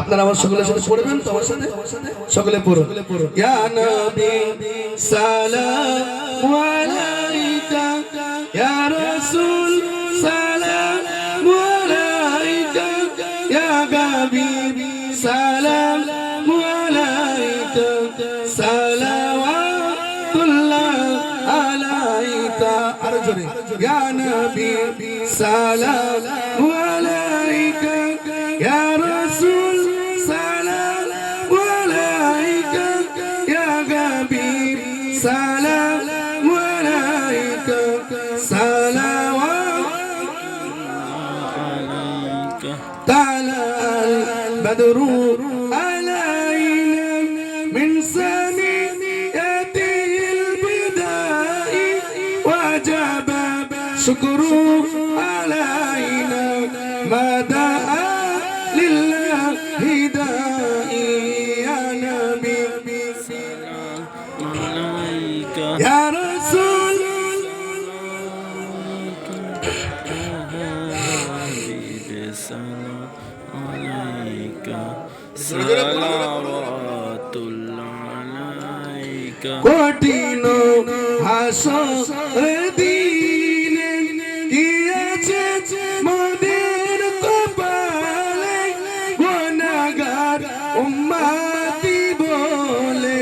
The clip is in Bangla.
আপনারা আমার সকলের সাথে পড়বেন তো আমার সাথে? সকলে পড়ুন। ইয়া নবী সালাম আলাইকা। ইয়া রাসূল সালাম আলাইকা। ইয়া হাবিব সালাম আলাইকা। সালাওয়াতুল্লাহ আলাইকা। আর জোরে। ইয়া নবী সালাম আলাইকা। ইয়া سلام عليك سلام عليك. طلع البدر علينا من سنيته البداء وجب شكره علينا. مدى يا رسول কঠিন হাস দিন গিয়েছে মদের কপালে গুণাগার উম্মাতি বলে।